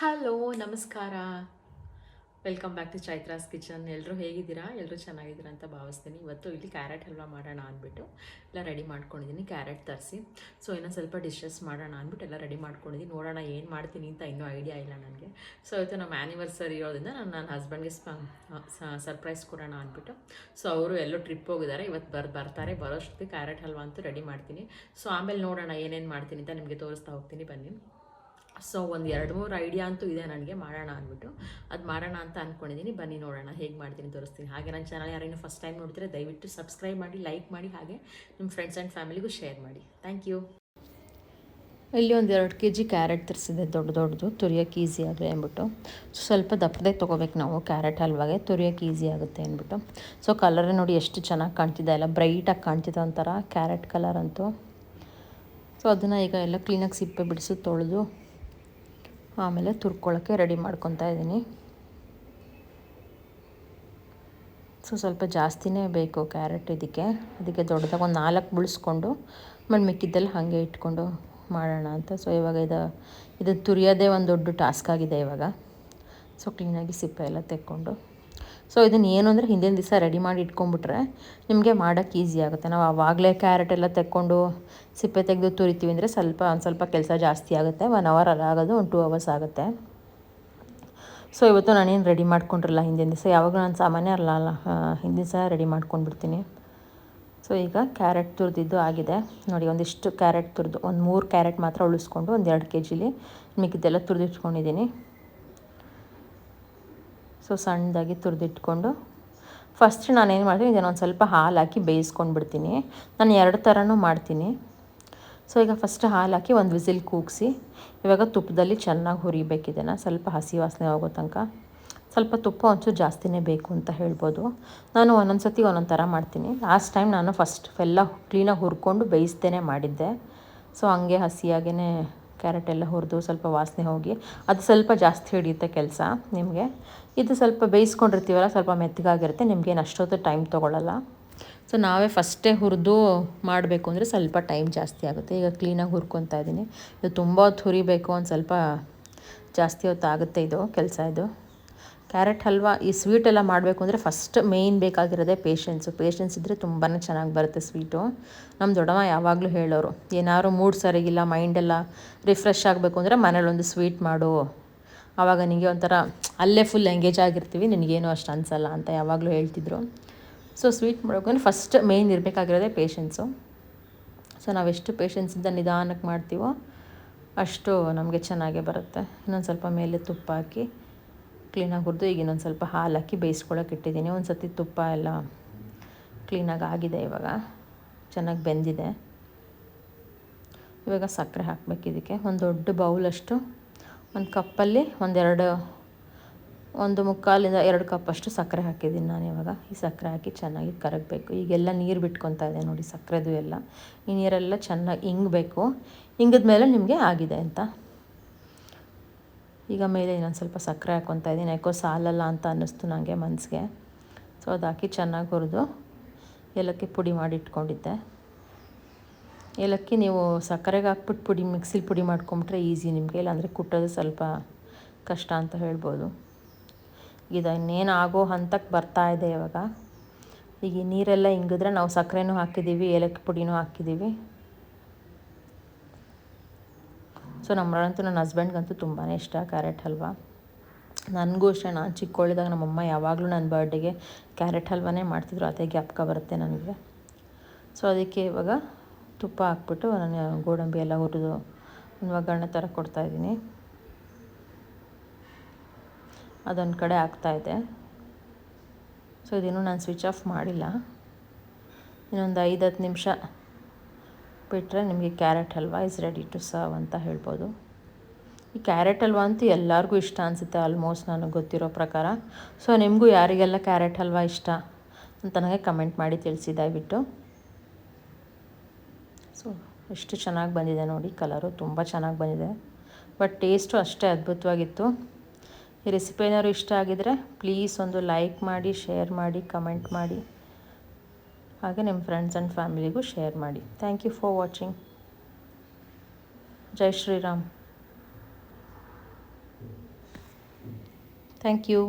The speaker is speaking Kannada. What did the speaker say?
ಹಲೋ, ನಮಸ್ಕಾರ. Welcome back to Chaitra's kitchen ಎಲ್ಲರೂ ಹೇಗಿದ್ದೀರಾ? ಎಲ್ಲರೂ ಚೆನ್ನಾಗಿದ್ದೀರಾ ಅಂತ ಭಾವಿಸ್ತೀನಿ. ಇವತ್ತು ಇಲ್ಲಿ ಕ್ಯಾರೆಟ್ ಹಲ್ವಾ ಮಾಡೋಣ ಅಂದ್ಬಿಟ್ಟು ಎಲ್ಲ ರೆಡಿ ಮಾಡ್ಕೊಂಡಿದ್ದೀನಿ. ಕ್ಯಾರೆಟ್ ತರಿಸಿ. ಸೊ ಇನ್ನೊಂದು ಸ್ವಲ್ಪ ಡಿಶಸ್ ಮಾಡೋಣ ಅಂದ್ಬಿಟ್ಟು ಎಲ್ಲ ರೆಡಿ ಮಾಡ್ಕೊಂಡಿದ್ದೀನಿ. ನೋಡೋಣ ಏನು ಮಾಡ್ತೀನಿ ಅಂತ ಇನ್ನೂ ಐಡಿಯಾ ಇಲ್ಲ ನನಗೆ. ಸೊ ಇವತ್ತು ನಮ್ಮ ಆ್ಯನಿವರ್ಸರಿ ಇರೋದ್ರಿಂದ ನಾನು ನನ್ನ ಹಸ್ಬೆಂಡ್ಗೆ ಸರ್ಪ್ರೈಸ್ ಕೊಡೋಣ ಅಂದ್ಬಿಟ್ಟು. ಸೊ ಅವರು ಎಲ್ಲೋ ಟ್ರಿಪ್ ಹೋಗಿದ್ದಾರೆ. ಇವತ್ತು ಬರ್ ಬರ್ತಾರೆ. ಬರೋಷ್ಟೊತ್ತಿಗೆ ಕ್ಯಾರೆಟ್ ಹಲ್ವಾ ಅಂತೂ ರೆಡಿ ಮಾಡ್ತೀನಿ. ಸೊ ಆಮೇಲೆ ನೋಡೋಣ ಏನೇನು ಮಾಡ್ತೀನಿ ಅಂತ ನಿಮಗೆ ತೋರಿಸ್ತಾ ಹೋಗ್ತೀನಿ. ಬನ್ನಿ. ಸೊ ಒಂದು ಎರಡು ಮೂರು ಐಡಿಯಾ ಅಂತೂ ಇದೆ ನನಗೆ, ಮಾಡೋಣ ಅಂದ್ಬಿಟ್ಟು. ಅದು ಮಾಡೋಣ ಅಂತ ಅಂದ್ಕೊಂಡಿದ್ದೀನಿ ಬನ್ನಿ ನೋಡೋಣ, ಹೇಗೆ ಮಾಡ್ತೀನಿ ತೋರಿಸ್ತೀನಿ. ಹಾಗೆ ನನ್ನ ಚಾನಲ್ ಯಾರೇನು ಫಸ್ಟ್ ಟೈಮ್ ನೋಡಿದ್ರೆ ದಯವಿಟ್ಟು ಸಬ್ಸ್ಕ್ರೈಬ್ ಮಾಡಿ ಲೈಕ್ ಮಾಡಿ, ಹಾಗೆ ನಿಮ್ಮ ಫ್ರೆಂಡ್ಸ್ ಆ್ಯಂಡ್ ಫ್ಯಾಮಿಲಿಗೂ ಶೇರ್ ಮಾಡಿ. ಥ್ಯಾಂಕ್ ಯು ಇಲ್ಲಿ ಒಂದು ಎರಡು ಕೆ ಜಿ ಕ್ಯಾರೆಟ್ ತರಿಸಿದೆ, ದೊಡ್ಡ ದೊಡ್ಡದು. ತುರಿಯೋಕೆ ಈಸಿ ಆಗಲಿ ಅಂದ್ಬಿಟ್ಟು. ಸೊ ಸ್ವಲ್ಪ ದಪ್ಪದೇ ತೊಗೋಬೇಕು ನಾವು ಕ್ಯಾರೆಟ್ ಹಲ್ವಾಗೆ. ತುರಿಯೋಕೆ ಈಸಿ ಆಗುತ್ತೆ ಅಂದ್ಬಿಟ್ಟು. ಸೊ ಕಲರ್ ನೋಡಿ ಎಷ್ಟು ಚೆನ್ನಾಗಿ ಕಾಣ್ತಿದೆ. ಎಲ್ಲ ಬ್ರೈಟಾಗಿ ಕಾಣ್ತಿದೆ ಒಂಥರ. ಕ್ಯಾರೆಟ್ ಕಲರ್ ಅಂತೂ. ಸೊ ಅದನ್ನು ಈಗ ಎಲ್ಲ ಕ್ಲೀನಾಗಿ ಸಿಪ್ಪೆ ಬಿಡಿಸಿ ತೊಳೆದು ಆಮೇಲೆ ತುರ್ಕೊಳ್ಳೋಕ್ಕೆ ರೆಡಿ ಮಾಡ್ಕೊತಾ ಇದ್ದೀನಿ. ಸೊ ಸ್ವಲ್ಪ ಜಾಸ್ತಿನೇ ಬೇಕು ಕ್ಯಾರೆಟ್ ಇದಕ್ಕೆ. ಅದಕ್ಕೆ ದೊಡ್ಡದಾಗ ಒಂದು ನಾಲ್ಕು ಬಿಡಿಸ್ಕೊಂಡು ಆಮೇಲೆ ಮಿಕ್ಕಿದ್ದಲ್ಲಿ ಹಾಗೆ ಇಟ್ಕೊಂಡು ಮಾಡೋಣ ಅಂತ. ಸೊ ಇವಾಗ ಇದು ಇದು ತುರಿಯೋದೇ ಒಂದು ದೊಡ್ಡ ಟಾಸ್ಕ್ ಆಗಿದೆ ಇವಾಗ. ಸೊ ಕ್ಲೀನಾಗಿ ಸಿಪ್ಪೆ ಎಲ್ಲ ತೆಕ್ಕೊಂಡು. ಸೊ ಇದನ್ನು ಏನು ಅಂದರೆ ಹಿಂದಿನ ದಿವಸ ರೆಡಿ ಮಾಡಿ ಇಟ್ಕೊಂಡ್ಬಿಟ್ರೆ ನಿಮಗೆ ಮಾಡೋಕ್ಕೆ ಈಸಿ ಆಗುತ್ತೆ. ನಾವು ಆವಾಗಲೇ ಕ್ಯಾರೆಟ್ ಎಲ್ಲ ತೆಕ್ಕೊಂಡು ಸಿಪ್ಪೆ ತೆಗೆದು ತುರಿತೀವಿ ಅಂದರೆ ಸ್ವಲ್ಪ, ಒಂದು ಸ್ವಲ್ಪ ಕೆಲಸ ಜಾಸ್ತಿ ಆಗುತ್ತೆ. ಒನ್ ಅವರ್ ಆಗೋದು, ಒಂದು ಟೂ ಅವರ್ಸ್ ಆಗುತ್ತೆ. ಸೊ ಇವತ್ತು ನಾನೇನು ರೆಡಿ ಮಾಡ್ಕೊಂಡಿರಲ್ಲ ಹಿಂದಿನ ದಿವಸ? ಯಾವಾಗ ನಾನು ಸಾಮಾನ್ಯ ಅಲ್ಲ ಅಲ್ಲ ಹಿಂದಿನ ದಿವಸ ರೆಡಿ ಮಾಡ್ಕೊಂಡ್ಬಿಡ್ತೀನಿ. ಸೊ ಈಗ ಕ್ಯಾರೆಟ್ ತುರಿದಿದ್ದು ಆಗಿದೆ. ನೋಡಿ, ಒಂದಿಷ್ಟು ಕ್ಯಾರೆಟ್ ತುರಿದು, ಒಂದು ಮೂರು ಕ್ಯಾರೆಟ್ ಮಾತ್ರ ಉಳಿಸ್ಕೊಂಡು ಒಂದು ಎರಡು ಕೆ ಜಿಲಿ ಮಿಕ್ಕಿದ್ದೆಲ್ಲ ತುರಿದಿಟ್ಕೊಂಡಿದ್ದೀನಿ. ಸೊ ಸಣ್ಣದಾಗಿ ತುರಿದಿಟ್ಕೊಂಡು ಫಸ್ಟ್ ನಾನೇನು ಮಾಡ್ತೀನಿ ಇದನ್ನೊಂದು ಸ್ವಲ್ಪ ಹಾಲು ಹಾಕಿ ಬೇಯಿಸ್ಕೊಂಡು ಬಿಡ್ತೀನಿ ನಾನು ಎರಡು ಥರನೂ ಮಾಡ್ತೀನಿ. ಸೊ ಈಗ ಫಸ್ಟ್ ಹಾಲು ಹಾಕಿ ಒಂದು ವಿಸಿಲ್ ಕೂಗಿಸಿ, ಇವಾಗ ತುಪ್ಪದಲ್ಲಿ ಚೆನ್ನಾಗಿ ಹುರಿಬೇಕಿದೆನ ಸ್ವಲ್ಪ ಹಸಿ ವಾಸನೆ ಹೋಗೋ ತನಕ. ಸ್ವಲ್ಪ ತುಪ್ಪ ಒಂಚೂರು ಜಾಸ್ತಿನೇ ಬೇಕು ಅಂತ ಹೇಳ್ಬೋದು. ನಾನು ಒಂದೊಂದು ಸತಿ ಒಂದೊಂದು ಥರ ಮಾಡ್ತೀನಿ. ಲಾಸ್ಟ್ ಟೈಮ್ ನಾನು ಫಸ್ಟ್ ಎಲ್ಲ ಕ್ಲೀನಾಗಿ ಹುರ್ಕೊಂಡು ಬೇಯಿಸ್ತೇನೆ ಮಾಡಿದ್ದೆ. ಸೊ ಹಂಗೆ ಹಸಿಯಾಗೇ ಕ್ಯಾರೆಟ್ ಎಲ್ಲ ಹುರಿದು ಸ್ವಲ್ಪ ವಾಸನೆ ಹೋಗಿ ಅದು ಸ್ವಲ್ಪ ಜಾಸ್ತಿ ಹಿಡಿಯುತ್ತೆ ಕೆಲಸ ನಿಮಗೆ. ಇದು ಸ್ವಲ್ಪ ಬೇಯಿಸ್ಕೊಂಡಿರ್ತೀವಲ್ಲ, ಸ್ವಲ್ಪ ಮೆತ್ತಗಾಗಿರುತ್ತೆ ನಿಮಗೇನು ಅಷ್ಟೊತ್ತು ಟೈಮ್ ತೊಗೊಳ್ಳಲ್ಲ ಸೊ ನಾವೇ ಫಸ್ಟೇ ಹುರಿದು ಮಾಡಬೇಕು ಅಂದರೆ ಸ್ವಲ್ಪ ಟೈಮ್ ಜಾಸ್ತಿ ಆಗುತ್ತೆ. ಈಗ ಕ್ಲೀನಾಗಿ ಹುರ್ಕೊತಾ ಇದ್ದೀನಿ. ಇದು ತುಂಬ ಹೊತ್ತು ಹುರಿಬೇಕು, ಒಂದು ಸ್ವಲ್ಪ ಜಾಸ್ತಿ ಹೊತ್ತು ಆಗುತ್ತೆ ಇದು ಕೆಲಸ ಇದು. ಕ್ಯಾರೆಟ್ ಹಲ್ವಾ ಈ ಸ್ವೀಟ್ ಎಲ್ಲ ಮಾಡಬೇಕು ಅಂದರೆ ಫಸ್ಟ್ ಮೇಯ್ನ್ ಬೇಕಾಗಿರೋದೇ ಪೇಷನ್ಸು ಪೇಷನ್ಸ್ ಇದ್ದರೆ ತುಂಬಾ ಚೆನ್ನಾಗಿ ಬರುತ್ತೆ ಸ್ವೀಟು ನಮ್ಮ ದೊಡ್ಡಮ್ಮ ಯಾವಾಗಲೂ ಹೇಳೋರು, ಏನಾದ್ರು ಮೂಡ್ ಸರಿಗಿಲ್ಲ ಮೈಂಡೆಲ್ಲ ರಿಫ್ರೆಶ್ ಆಗಬೇಕು ಅಂದರೆ ಮನೇಲೊಂದು ಸ್ವೀಟ್ ಮಾಡು. ಆವಾಗ ನಿನಗೆ ಒಂಥರ ಅಲ್ಲೇ ಫುಲ್ ಎಂಗೇಜ್ ಆಗಿರ್ತೀವಿ, ನಿನಗೇನು ಅಷ್ಟು ಅನಿಸಲ್ಲ ಅಂತ ಯಾವಾಗಲೂ ಹೇಳ್ತಿದ್ರು. ಸೊ ಸ್ವೀಟ್ ಮಾಡೋಕೆ ಫಸ್ಟ್ ಮೇಯ್ನ್ ಇರಬೇಕಾಗಿರೋದೇ ಪೇಷನ್ಸು ಸೊ ನಾವೆಷ್ಟು ಪೇಷನ್ಸಿಂದ ನಿಧಾನಕ್ಕೆ ಮಾಡ್ತೀವೋ ಅಷ್ಟು ನಮಗೆ ಚೆನ್ನಾಗೇ ಬರುತ್ತೆ. ಇನ್ನೊಂದು ಸ್ವಲ್ಪ ಮೇಲೆ ತುಪ್ಪ ಹಾಕಿ ಕ್ಲೀನಾಗಿ ಹುರಿದು, ಈಗ ಇನ್ನೊಂದು ಸ್ವಲ್ಪ ಹಾಲು ಹಾಕಿ ಬೇಯಿಸ್ಕೊಳ್ಳೋಕೆ ಇಟ್ಟಿದ್ದೀನಿ. ಒಂದು ಸತಿ ತುಪ್ಪ ಎಲ್ಲ ಕ್ಲೀನಾಗಿ ಆಗಿದೆ ಇವಾಗ. ಚೆನ್ನಾಗಿ ಬೆಂದಿದೆ. ಇವಾಗ ಸಕ್ಕರೆ ಹಾಕಬೇಕು ಇದಕ್ಕೆ. ಒಂದು ದೊಡ್ಡ ಬೌಲಷ್ಟು ಒಂದು ಕಪ್ಪಲ್ಲಿ ಒಂದೆರಡು, ಒಂದು ಮುಕ್ಕಾಲಿಂದ ಎರಡು ಕಪ್ಪಷ್ಟು ಸಕ್ಕರೆ ಹಾಕಿದ್ದೀನಿ ನಾನು ಇವಾಗ. ಈ ಸಕ್ಕರೆ ಹಾಕಿ ಚೆನ್ನಾಗಿ ಕರಗಬೇಕು. ಈಗೆಲ್ಲ ನೀರು ಬಿಟ್ಕೊತಾ ಇದೆ ನೋಡಿ ಸಕ್ಕರೆದು ಎಲ್ಲ. ಈ ನೀರೆಲ್ಲ ಚೆನ್ನಾಗಿ ಹಿಂಗಬೇಕು ಹಿಂಗದ ಮೇಲೆ ನಿಮಗೆ ಆಗಿದೆ ಅಂತ. ಈಗ ಮೇಲೆ ಇನ್ನೊಂದು ಸ್ವಲ್ಪ ಸಕ್ಕರೆ ಹಾಕ್ಕೊತಾ ಇದ್ದೀನಿ. ಯಾಕೋ ಸಾಲಲ್ಲ ಅಂತ ಅನ್ನಿಸ್ತು ನನಗೆ ಮನಸ್ಸಿಗೆ ಸೊ ಅದು ಹಾಕಿ ಚೆನ್ನಾಗಿ ಹುರಿದು ಏಲಕ್ಕಿ ಪುಡಿ ಮಾಡಿ ಇಟ್ಕೊಂಡಿದ್ದೆ. ಏಲಕ್ಕಿ ನೀವು ಸಕ್ಕರೆಗೆ ಹಾಕ್ಬಿಟ್ಟು ಪುಡಿ, ಮಿಕ್ಸಿಲಿ ಪುಡಿ ಮಾಡ್ಕೊಂಬಿಟ್ರೆ ಈಸಿ ನಿಮಗೆ. ಇಲ್ಲಾಂದರೆ ಕುಟ್ಟೋದು ಸ್ವಲ್ಪ ಕಷ್ಟ ಅಂತ ಹೇಳ್ಬೋದು. ಇದು ಇನ್ನೇನು ಆಗೋ ಹಂತಕ್ಕೆ ಬರ್ತಾ ಇದೆ ಇವಾಗ. ಈಗ ನೀರೆಲ್ಲ ಹಿಂಗಿದ್ರೆ ನಾವು ಸಕ್ಕರೆನೂ ಹಾಕಿದ್ದೀವಿ, ಏಲಕ್ಕಿ ಪುಡಿನೂ ಹಾಕಿದ್ದೀವಿ. ಸೊ ನಮ್ಮಂತೂ ನನ್ನ ಹಸ್ಬೆಂಡ್ಗಂತೂ ತುಂಬಾ ಇಷ್ಟ ಕ್ಯಾರೆಟ್ ಹಲ್ವಾ. ನನಗೂ ಅಷ್ಟೇ, ನಾನು ಚಿಕ್ಕವಳಿದಾಗ ನಮ್ಮಮ್ಮ ಯಾವಾಗಲೂ ನನ್ನ ಬರ್ಡೇಗೆ ಕ್ಯಾರೆಟ್ ಹಲ್ವಾನೇ ಮಾಡ್ತಿದ್ರು, ಅದೇ ಜ್ಞಾಪಕ ಬರುತ್ತೆ ನನಗೆ. ಸೊ ಅದಕ್ಕೆ ಇವಾಗ ತುಪ್ಪ ಹಾಕ್ಬಿಟ್ಟು ನಾನು ಗೋಡಂಬಿ ಎಲ್ಲ ಹುರಿದು ಒಂದು ಒಗ್ಗರಣೆ ಥರ ಕೊಡ್ತಾಯಿದ್ದೀನಿ ಅದೊಂದು ಕಡೆ ಆಗ್ತಾಯಿದೆ ಸೊ ಇದಿನ್ನೂ ನಾನು ಸ್ವಿಚ್ ಆಫ್ ಮಾಡಿಲ್ಲ. ಇನ್ನೊಂದು ಐದು ಹತ್ತು ನಿಮಿಷ ಬಿಟ್ಟರೆ ನಿಮಗೆ carrot halwa is ready to serve ಅಂತ ಹೇಳ್ಬೋದು. ಈ ಕ್ಯಾರೆಟ್ ಹಲ್ವಾ ಅಂತೂ ಎಲ್ಲರಿಗೂ ಇಷ್ಟ ಅನಿಸುತ್ತೆ ಆಲ್ಮೋಸ್ಟ್ ನನಗೆ ಗೊತ್ತಿರೋ ಪ್ರಕಾರ. ಸೊ ನಿಮಗೂ ಯಾರಿಗೆಲ್ಲ ಕ್ಯಾರೆಟ್ ಹಲ್ವಾ ಇಷ್ಟ ಅಂತ ನನಗೆ ಕಮೆಂಟ್ ಮಾಡಿ ತಿಳಿಸಿ, ದಯವಿಟ್ಟು. ಸೊ ಎಷ್ಟು ಚೆನ್ನಾಗಿ ಬಂದಿದೆ ನೋಡಿ ಕಲರು ತುಂಬ ಚೆನ್ನಾಗಿ ಬಂದಿದೆ. ಬಟ್ ಟೇಸ್ಟು ಅಷ್ಟೇ ಅದ್ಭುತವಾಗಿತ್ತು. ಈ ರೆಸಿಪಿ ಏನಾದ್ರು ಇಷ್ಟ ಆಗಿದರೆ ಪ್ಲೀಸ್ ಒಂದು ಲೈಕ್ ಮಾಡಿ ಶೇರ್ ಮಾಡಿ ಕಮೆಂಟ್ ಮಾಡಿ. ಹಾಗೆ ನಿಮ್ಮ ಫ್ರೆಂಡ್ಸ್ ಆ್ಯಂಡ್ ಫ್ಯಾಮಿಲಿಗೂ ಶೇರ್ ಮಾಡಿ. Thank you for watching Jai Shriram thank you